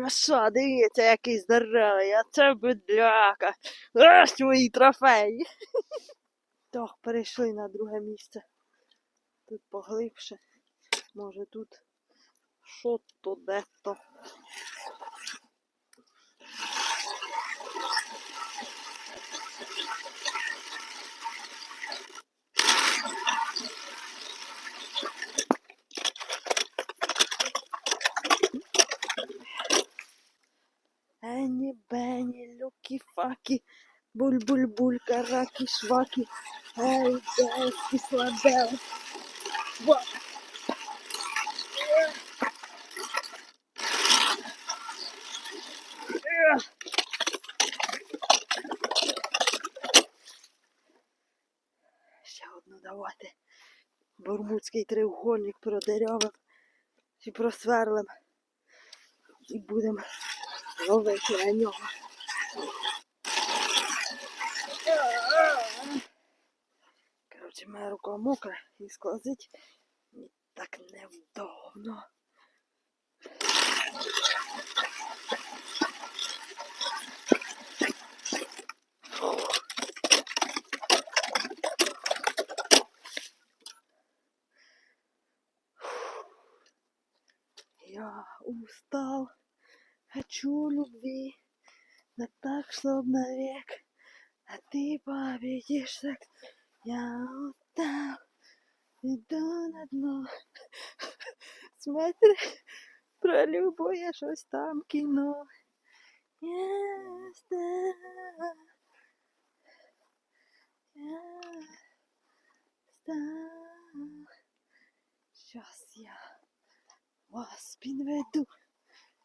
Ну дивіться, який здоровий, а це бедляка. Ось твої трофеї. Так, перейшли на друге місце. Тут поглибше. Може тут що то де то. Бені, люкі, факі, буль-буль-буль, каракі, швакі, ей, ей, кислабел. Во. Ще одну давати. Бурмутський треугольник продерявим і просверлим. І будемо ловити на нього. Моя рука мокра і мені так невдобно. Я устал, хочу любви, да так, чтоб навек, а ты победишь так. Я устал, иду на дно. Смотри, про любов я щось там кіно. Я устал, я устал. Я вас підведу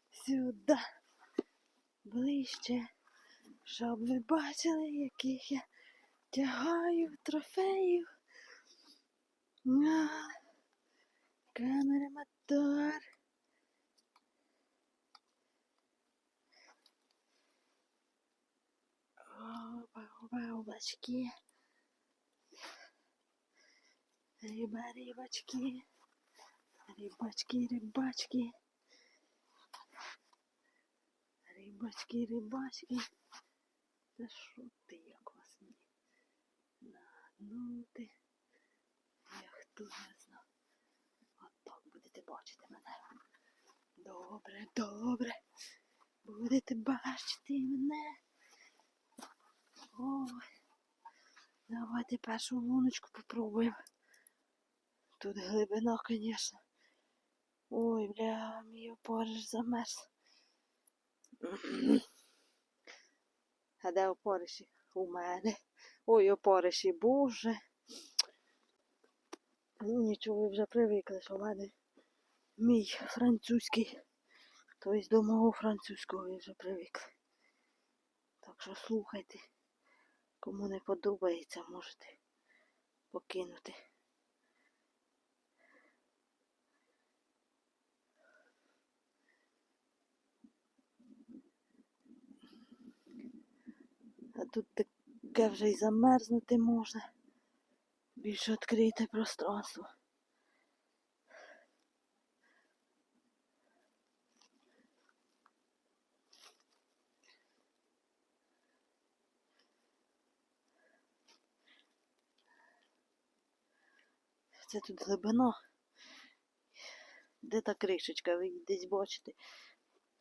сюди ближче, щоб ви бачили, яких я тягаю трофеїв. Камера мотор. Опа, опа, облачки. Риба, рибочки. Рибачки, рибачки. Рибачки, рибачки. Та що ти як вас не нагнути? Я От так будете бачити мене. Добре, добре. Будете бачити мене. Ой. Давайте першу луночку попробуємо. Тут глибина, звісно. Ой, бля, мій опориш замерз. А де опориші? У мене. Ой, опориші, боже. Ну нічого, ви вже привикли, що в мене мій французький. Тобто до мого французького ви вже привикли. Так що слухайте. Кому не подобається, можете покинути. А тут таке вже й замерзнути можна. Більш відкрите пространство. Це тут глибина. Де та кришечка? Ви її десь бачите?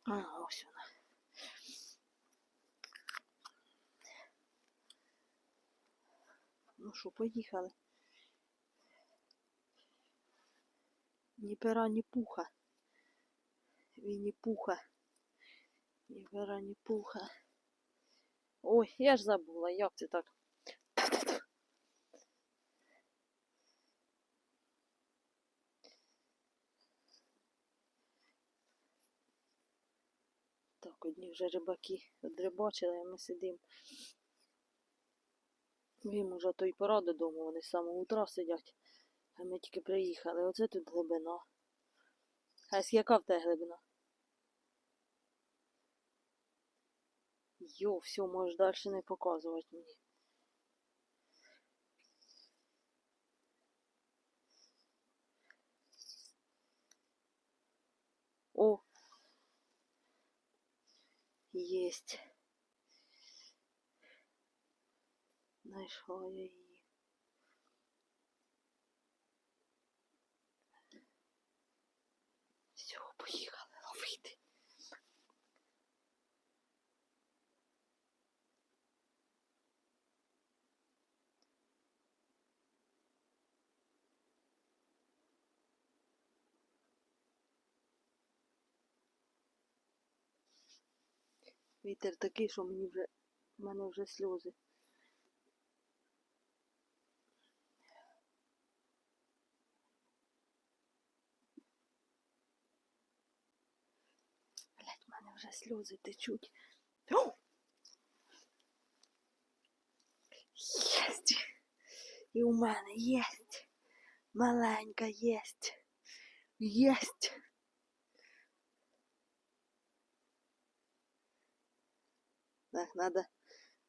А, ось вона. Ну що, поїхали. Ні пера, ні пуха. Вінні пуха. Ні пера, ні пуха. Ой, я ж забула, як це так. Так, одні вже рибаки одрибачили, а ми сидимо. Їм уже то й пора додому, вони з самого утра сидять. А ми тільки приїхали. Оце тут глибина. А яка в тебе глибина? Йо, все, можеш далі не показувати мені. О, Єсть. Знайшла я її. Все, поїхали ловити. Вітер такий, що мені вже в мене вже сльози. Вже сльози течуть. Єсть! І у мене єсть. Маленька єсть. Єсть. Так, надо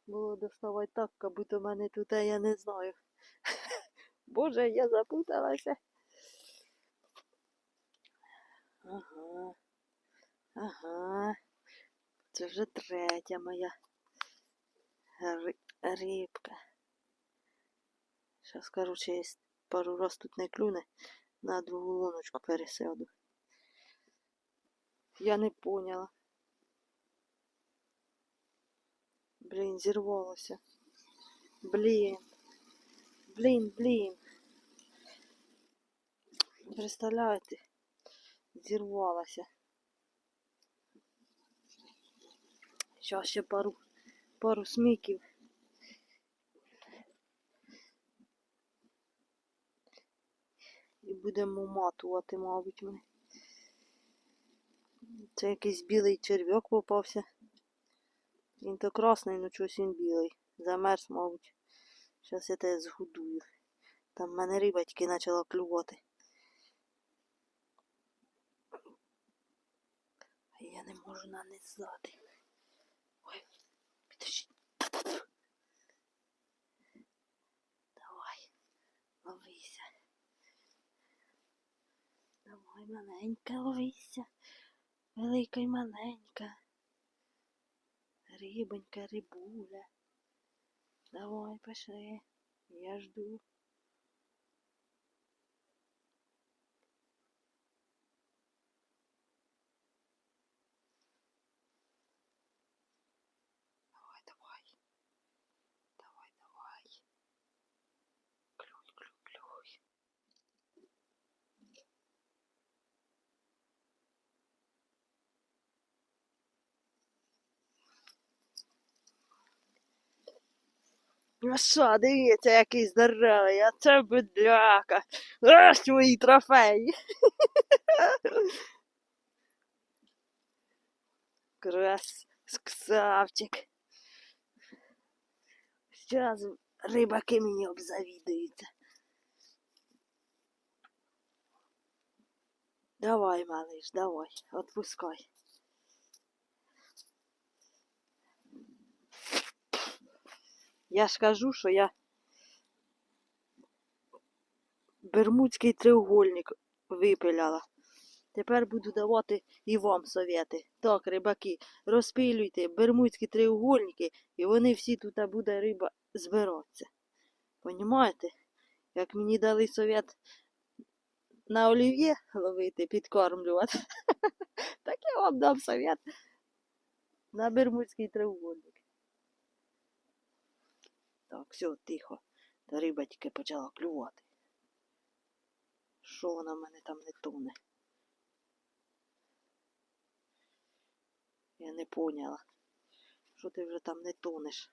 було доставати так, як будто в мене тут, а я не знаю. Боже, я запуталася. Ага. Ага. Це вже третя моя рибка. Зараз, короче, я пару раз тут не клюне, на другу луночку пересяду. Я не поняла. Блін, зірвалося. Блін. Блін, блін. Представляєте? Зірвалося. Зараз ще пару, пару сміків. І будемо матувати, мабуть, ми. Це якийсь білий черв'як попався. Він то красний, ну чогось він білий. Замерз, мабуть. Зараз я тебе згодую. Там в мене риба почала клювати. А я не можу нанизати. Давай, ловися. Давай, маленька, ловися. Велика й маленька. Рибонька, рибуля. Давай, пошли. Я жду. Що, дивіться, який здоровий, а це бедляка. Ось твої трофеї. Красавчик. Зараз рибаки мені обзавідуються. Давай, малыш, давай, отпускай. Я ж кажу, що я Бермудський треугольник випиляла. Тепер буду давати і вам совєти. Так, рибаки, розпилюйте бермудські треугольники, і вони всі тут буде риба збиратися. Понімаєте? Як мені дали совет на олів'є ловити, підкормлювати, так я вам дам совет на бермудський треугольник. Так, все, тихо. Та риба тільки почала клювати. Що вона в мене там не тоне? Я не поняла. Що ти вже там не тонеш?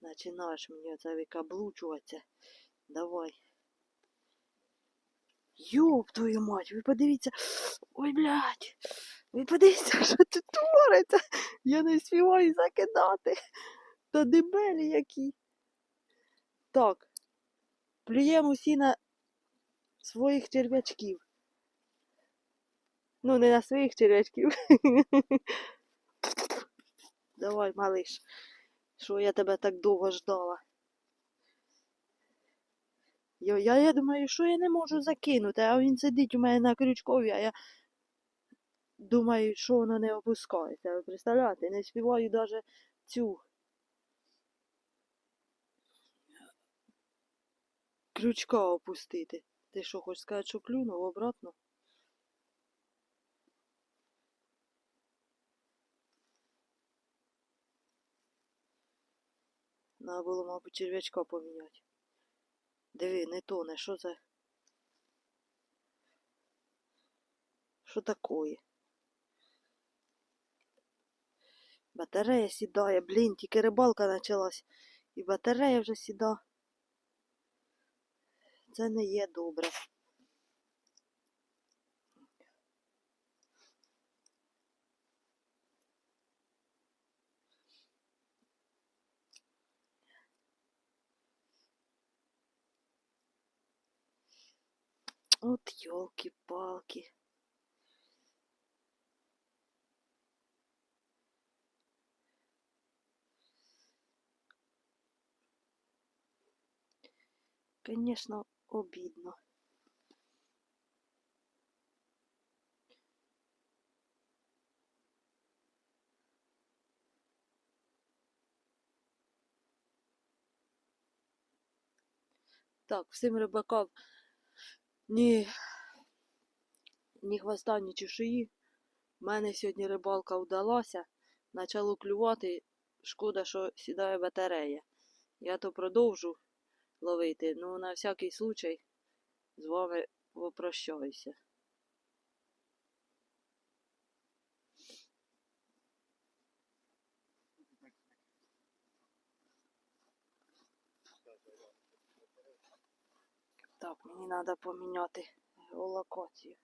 Починаєш мені оце викаблучуватися. Давай. Йоп твою мать, ви подивіться. Ой, блядь. Ви подивіться, що тут твориться. Я не співаю закидати. Та дебелі які. Так. Плюємо всі на своїх черв'ячків. Ну, не на своїх черв'ячків. Давай, малиш. Що я тебе так довго ждала? Я, я, я думаю, що я не можу закинути, а він сидить у мене на крючкові, а я думають, що воно не опускається. Ви представляєте? Не співаю навіть цю крючка опустити. Ти що, хочеш сказати, що клюнув обратно? Надо було, мабуть, черв'ячка поміняти. Диви, не тоне, що це? Що такое? Батарея сідає, блін, тільки рибалка почалась. І батарея вже сіда. Це не є добре. От ёлки-палки. Конечно, обидно. Так, всім рибакам ні, ні хвоста, ні чешуї. У мене сьогодні рибалка вдалася. Почало клювати. Шкода, що сідає батарея. Я то продовжу ловити, ну на всякий случай з вами попрощаюся. Так, мені треба поміняти локацію.